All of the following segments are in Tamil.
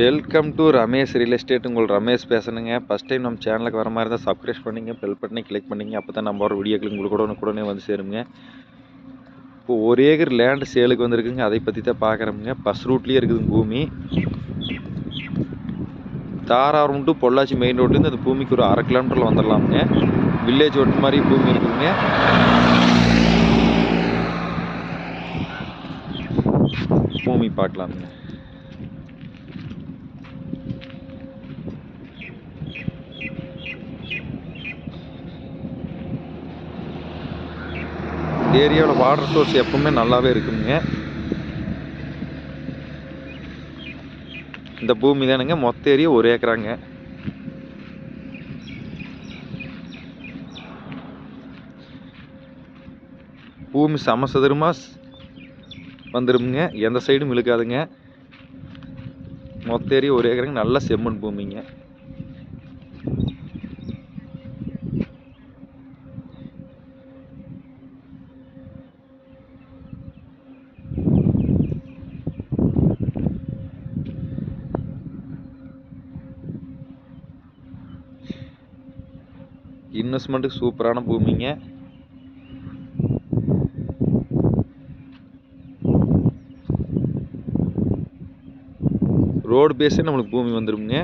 Welcome to Ramesh real estate உங்கள் ரமேஷ் பேசணுங்க. ஃபஸ்ட் டைம் நம்ம சேனலுக்கு வர மாதிரி இருந்தால் சப்ஸ்கிரைப் பண்ணிங்க பெல் பட்டனை கிளிக் பண்ணிங்க. அப்போ தான் நம்ம ஒரு வீடியோக்கள் உங்களுக்கு கூட உடனே வந்து சேருங்க. இப்போ ஒரு ஏக்கர் லேண்டு சேலுக்கு வந்திருக்குங்க. அதை பற்றி தான் பார்க்குறோமுங்க. பஸ் ரூட்லேயே இருக்குதுங்க பூமி. தாராபுரம் டு பொள்ளாச்சி மெயின் ரோட்லேருந்து அந்த பூமிக்கு ஒரு அரை கிலோமீட்டரில் வந்துடலாமுங்க வில்லேஜ் ஒட்டு மாதிரி பூமி இருக்குதுங்க. பூமி பார்க்கலாமுங்க. இந்த ஏரியாவில் வாட்டர் சோர்ஸ் எப்பவுமே நல்லாவே இருக்குங்க. இந்த பூமி தானுங்க மொத்த ஏரியா ஒரு ஏக்கராங்க. பூமி சமசதுரமாக வந்துருமுங்க. எந்த சைடும் இழுக்காதுங்க. மொத்த ஏரியா ஒரு ஏக்கருங்க நல்ல செம்மண் பூமிங்க. இன்வெஸ்ட்மெண்ட்டுக்கு சூப்பரான பூமிங்க. ரோடு பேஸே நம்மளுக்கு பூமி வந்துருங்க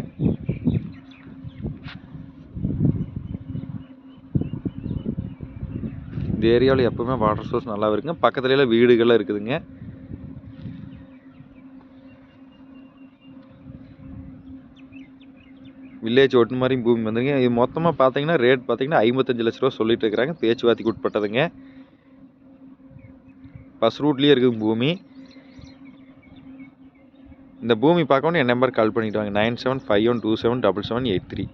இந்த ஏரியாவில் எப்போவுமே வாட்டர் சோர்ஸ் நல்லா இருக்குங்க. பக்கத்துலலாம் வீடுகள்லாம் இருக்குதுங்க. வில்லேஜ் ஒட்டு மாதிரி பூமி வந்துருங்க. இது மொத்தமாக பார்த்தீங்கன்னா ரேட் பார்த்தீங்கன்னா ஐம்பத்தஞ்சு லட்ச ரூபா சொல்லிட்டு இருக்கிறாங்க பேச்சுவார்த்தைக்கு உட்பட்டதுங்க. பஸ் ரூட்லேயே இருக்குது பூமி. இந்த பூமி பார்க்கணும் என் நம்பர் கால் பண்ணிவிட்டு வாங்க. Nine seven five one two seven double seven eight three.